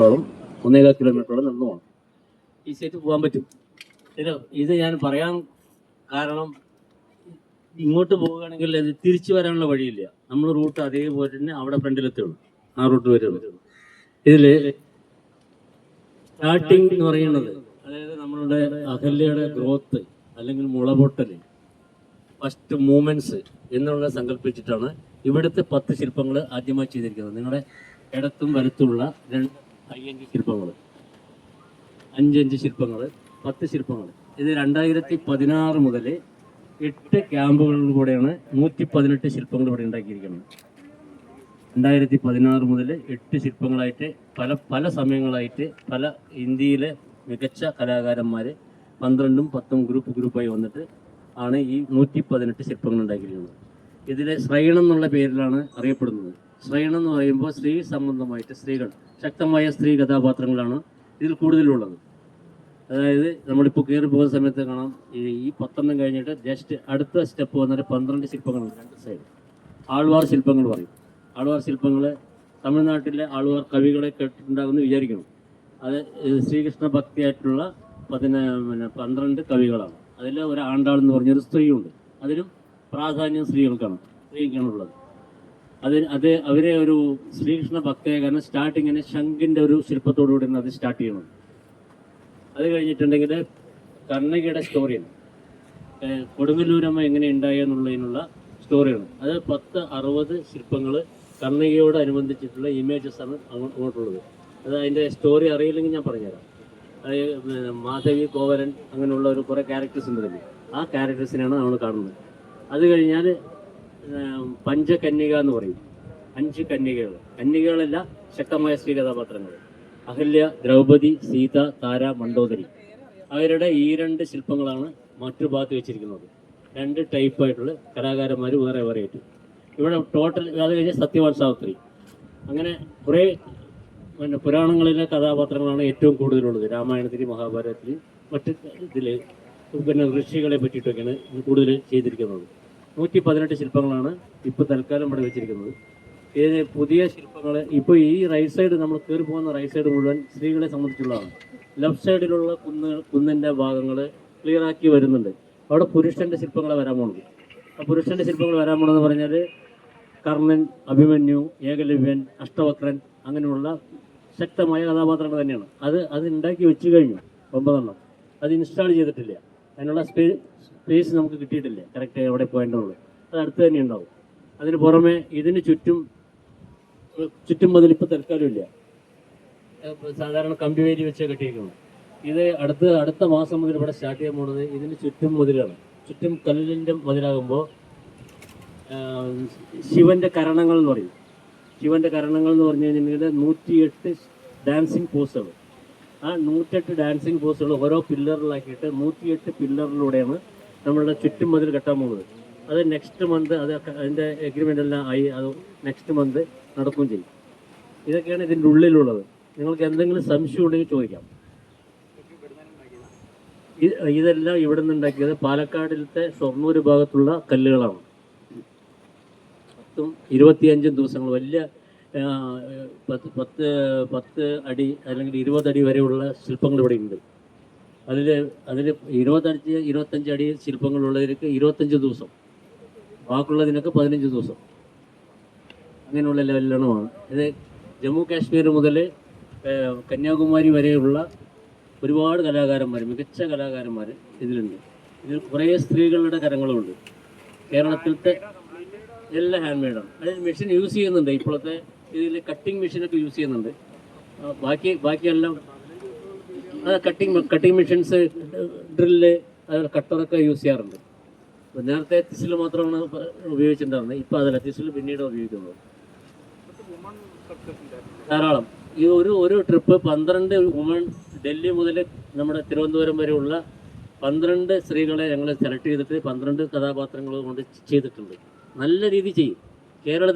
കിലോമീറ്ററോളം ഒന്നേകാൽ കിലോമീറ്ററോളം നടന്നു പോകണം. ഈ സൈറ്റ് പോകാൻ പറ്റും. ഇത് ഞാൻ പറയാൻ കാരണം ഇങ്ങോട്ട് പോവുകയാണെങ്കിൽ അത് തിരിച്ചു വരാനുള്ള വഴിയില്ല. നമ്മൾ റൂട്ട് അതേപോലെ തന്നെ അവിടെ ഫ്രണ്ടിലെത്തുള്ളൂ ആ റൂട്ട് വരുള്ളൂ ഇതിൽ സ്റ്റാർട്ടിങ് എന്ന് പറയുന്നത് അതായത് നമ്മളുടെ അഹല്യയുടെ ഗ്രോത്ത് അല്ലെങ്കിൽ മുളപൊട്ടൽ ഫസ്റ്റ് മൂമെന്റ്സ് എന്നുള്ള സങ്കല്പിച്ചിട്ടാണ് ഇവിടുത്തെ പത്ത് ശില്പങ്ങൾ ആദ്യമായി ചെയ്തിരിക്കുന്നത്. നിങ്ങളുടെ ഇടത്തും വലത്തുള്ള രണ്ട് അയ്യഞ്ച് ശില്പങ്ങൾ അഞ്ചഞ്ച് ശില്പങ്ങൾ പത്ത് ശില്പങ്ങൾ ഇത് രണ്ടായിരത്തി പതിനാറ് മുതൽ എട്ട് ക്യാമ്പുകളിലൂടെയാണ് നൂറ്റി പതിനെട്ട് ശില്പങ്ങൾ ഇവിടെ ഉണ്ടാക്കിയിരിക്കുന്നത്. രണ്ടായിരത്തി പതിനാറ് മുതൽ എട്ട് ശില്പങ്ങളായിട്ട് പല പല സമയങ്ങളായിട്ട് പല ഇന്ത്യയിലെ മികച്ച കലാകാരന്മാർ പന്ത്രണ്ടും പത്തും ഗ്രൂപ്പ് ഗ്രൂപ്പായി വന്നിട്ട് ആണ് ഈ നൂറ്റി പതിനെട്ട് ശില്പങ്ങൾ ഉണ്ടാക്കിയിരിക്കുന്നത്. ഇതിലെ ശ്രയണം എന്നുള്ള പേരിലാണ് അറിയപ്പെടുന്നത്. ശ്രയണം എന്ന് പറയുമ്പോൾ സ്ത്രീ സംബന്ധമായിട്ട് സ്ത്രീകൾ ശക്തമായ സ്ത്രീ കഥാപാത്രങ്ങളാണ് ഇതിൽ കൂടുതലുള്ളത്. അതായത് നമ്മളിപ്പോൾ കയറി പോകുന്ന സമയത്ത് കാണാം ഈ പത്തെണ്ണം കഴിഞ്ഞിട്ട് ജസ്റ്റ് അടുത്ത സ്റ്റെപ്പ് വന്നിട്ട് പന്ത്രണ്ട് ശില്പങ്ങളുണ്ട് രണ്ട് സൈഡ് ആൾവാർ ശില്പങ്ങൾ പറയും. ആൾവാർ ശില്പങ്ങൾ തമിഴ്നാട്ടിലെ ആൾവാർ കവികളെ കേട്ടിട്ടുണ്ടാകുമെന്ന് വിചാരിക്കണം. അത് ശ്രീകൃഷ്ണ ഭക്തിയായിട്ടുള്ള പതിന പിന്നെ പന്ത്രണ്ട് കവികളാണ്. അതിൽ ഒരു ആണ്ടാൾ എന്ന് പറഞ്ഞൊരു സ്ത്രീയുണ്ട്. അതിലും പ്രാധാന്യം സ്ത്രീകൾക്കാണ് സ്ത്രീക്കാണുള്ളത് അത് അത് അവരെ ഒരു ശ്രീകൃഷ്ണ ഭക്തയെ കാരണം സ്റ്റാർട്ടിങ്ങിന് ശംഖിന്റെ ഒരു ശില്പത്തോടു കൂടിയാണ് അത് സ്റ്റാർട്ട് ചെയ്യണം അത് കഴിഞ്ഞിട്ടുണ്ടെങ്കിൽ കണ്ണകിയുടെ സ്റ്റോറിയാണ് കൊടുങ്ങല്ലൂരമ്മ എങ്ങനെ ഉണ്ടായെന്നുള്ളതിനുള്ള സ്റ്റോറിയാണ് അത് പത്ത് അറുപത് ശില്പങ്ങൾ കണ്ണകിയോട് അനുബന്ധിച്ചിട്ടുള്ള ഇമേജസ് ആണ് അങ്ങോ- അങ്ങോട്ടുള്ളത്. അത് അതിന്റെ സ്റ്റോറി അറിയില്ലെങ്കിൽ ഞാൻ പറഞ്ഞുതരാം. അത് മാധവി കോവലൻ അങ്ങനെയുള്ള ഒരു കുറേ ക്യാരക്ടേഴ്സ് ഉണ്ട് ആ ക്യാരക്ടേഴ്സിനെയാണ് നമ്മൾ കാണുന്നത്. അത് കഴിഞ്ഞാൽ പഞ്ചകന്യക എന്ന് പറയും. അഞ്ച് കന്യകകൾ. കന്യകകളല്ല ശക്തമായ സ്ത്രീ കഥാപാത്രങ്ങൾ. അഹല്യ ദ്രൗപദി സീത താര മണ്ഡോദരി അവരുടെ ഈ രണ്ട് ശില്പങ്ങളാണ് മറ്റു ഭാഗത്ത് വെച്ചിരിക്കുന്നത്. രണ്ട് ടൈപ്പായിട്ടുള്ള കലാകാരന്മാർ വേറെ വേറെ ആയിട്ട്. ഇവിടെ ടോട്ടൽ അത് കഴിഞ്ഞാൽ സത്യവാൻ സാവിത്രി. അങ്ങനെ കുറേ പിന്നെ പുരാണങ്ങളിലെ കഥാപാത്രങ്ങളാണ് ഏറ്റവും കൂടുതലുള്ളത്. രാമായണത്തിൽ മഹാഭാരതത്തിൽ മറ്റ് ഇതിൽ പിന്നെ ഋഷികളെ പറ്റിയിട്ടൊക്കെയാണ് കൂടുതൽ ചെയ്തിരിക്കുന്നത്. നൂറ്റി പതിനെട്ട് ശില്പങ്ങളാണ് ഇപ്പോൾ തൽക്കാലം ഇവിടെ വെച്ചിരിക്കുന്നത്. ഇത് പുതിയ ശില്പങ്ങൾ ഇപ്പോൾ ഈ റൈറ്റ് സൈഡ് നമ്മൾ കയറി പോകുന്ന റൈറ്റ് സൈഡ് മുഴുവൻ സ്ത്രീകളെ സംബന്ധിച്ചുള്ളതാണ്. ലെഫ്റ്റ് സൈഡിലുള്ള കുന്ന് കുന്നിന്റെ ഭാഗങ്ങൾ ക്ലിയർ ആക്കി വരുന്നുണ്ട്. അവിടെ പുരുഷന്റെ ശില്പങ്ങൾ വരാൻ പോകുന്നത് ആ പുരുഷന്റെ ശില്പങ്ങൾ വരാൻ പോകണമെന്ന് പറഞ്ഞാൽ കർണൻ അഭിമന്യു ഏകലവ്യൻ അഷ്ടവക്രൻ അങ്ങനെയുള്ള ശക്തമായ കഥാപാത്രങ്ങൾ തന്നെയാണ്. അത് അത് ഉണ്ടാക്കി വെച്ച് കഴിഞ്ഞു ഒമ്പതെണ്ണം. അത് ഇൻസ്റ്റാൾ ചെയ്തിട്ടില്ല. അതിനുള്ള സ്പേ സ്പേസ് നമുക്ക് കിട്ടിയിട്ടില്ല? കറക്റ്റ് എവിടെ പോയേണ്ടതുള്ളൂ അത് അടുത്ത് തന്നെ ഉണ്ടാവും. അതിന് പുറമെ ഇതിന് ചുറ്റും ചുറ്റും മുതൽ ഇപ്പോൾ തൽക്കാലം ഇല്ല സാധാരണ കമ്പി വേലി വെച്ച് കെട്ടിയിരിക്കുന്നു. ഇത് അടുത്ത അടുത്ത മാസം മുതൽ ഇവിടെ സ്റ്റാർട്ട് ചെയ്യാൻ പോകുന്നത് ഇതിന് ചുറ്റും മുതലാണ് ചുറ്റും കല്ലിന്റെ മുതലാകുമ്പോൾ ശിവന്റെ കരണങ്ങൾ എന്ന് പറയും. ശിവന്റെ കരണങ്ങൾ എന്ന് പറഞ്ഞു കഴിഞ്ഞിട്ടുണ്ടെങ്കിൽ നൂറ്റിയെട്ട് ഡാൻസിങ് പോസുകൾ. ആ നൂറ്റെട്ട് ഡാൻസിങ് പോസ്റ്റുകൾ ഓരോ പില്ലറിലാക്കിയിട്ട് നൂറ്റിയെട്ട് പില്ലറിലൂടെയാണ് നമ്മളുടെ ചുറ്റും മതിൽ കെട്ടാൻ പോകുന്നത്. അത് നെക്സ്റ്റ് മന്ത് അത് അതിന്റെ എഗ്രിമെന്റ് എല്ലാം ആയി അത് നെക്സ്റ്റ് മന്ത് നടക്കുകയും ചെയ്യും. ഇതൊക്കെയാണ് ഇതിന്റെ ഉള്ളിലുള്ളത്. നിങ്ങൾക്ക് എന്തെങ്കിലും സംശയം ഉണ്ടെങ്കിൽ ചോദിക്കാം. ഇതെല്ലാം ഇവിടെ നിന്നുണ്ടാക്കിയത് പാലക്കാടിലത്തെ ഷൊർണൂർ ഭാഗത്തുള്ള കല്ലുകളാണ്. പത്തും ഇരുപത്തിയഞ്ചും ദിവസങ്ങൾ. വലിയ പത്ത് പത്ത് അടി അല്ലെങ്കിൽ ഇരുപതടി വരെയുള്ള ശില്പങ്ങൾ ഇവിടെ ഉണ്ട്. അതിൽ അതിൽ ഇരുപത്തഞ്ച് ഇരുപത്തഞ്ച് അടി ശില്പങ്ങളുള്ളവർക്ക് ഇരുപത്തഞ്ച് ദിവസം. ബാക്കിയുള്ളതിനൊക്കെ പതിനഞ്ച് ദിവസം. അങ്ങനെയുള്ള ലെവലിലാണ് ഇത് ജമ്മു കാശ്മീർ മുതൽ കന്യാകുമാരി വരെയുള്ള ഒരുപാട് കലാകാരന്മാർ മികച്ച കലാകാരന്മാർ ഇതിലുണ്ട്. ഇതിൽ കുറേ സ്ത്രീകളുടെ കരങ്ങളുമുണ്ട് കേരളത്തിലത്തെ എല്ലാം ഹാൻഡ് മെയ്ഡാണ് അതായത് മെഷീൻ യൂസ് ചെയ്യുന്നുണ്ട്. ഇപ്പോഴത്തെ ഇതിൽ കട്ടിങ് മെഷീനൊക്കെ യൂസ് ചെയ്യുന്നുണ്ട്. ബാക്കി ബാക്കിയെല്ലാം കട്ടിങ് കട്ടിങ് മെഷീൻസ് ഡ്രില്ല് അതുപോലെ കട്ടറൊക്കെ യൂസ് ചെയ്യാറുണ്ട്. നേരത്തെ തിസിൽ മാത്രമാണ് ഉപയോഗിച്ചിട്ടുണ്ടായിരുന്നത്. ഇപ്പോൾ അതല്ല തിസിൽ പിന്നീട് ഉപയോഗിക്കുന്നത്. ധാരാളം. ഈ ഒരു ഒരു ട്രിപ്പ് പന്ത്രണ്ട് വുമൺ ഡൽഹി മുതൽ നമ്മുടെ തിരുവനന്തപുരം വരെയുള്ള പന്ത്രണ്ട് സ്ത്രീകളെ ഞങ്ങൾ സെലക്ട് ചെയ്തിട്ട് പന്ത്രണ്ട് കഥാപാത്രങ്ങൾ കൊണ്ട് ചെയ്തിട്ടുണ്ട്. നല്ല രീതി ചെയ്യും. കേരളത്തിൽ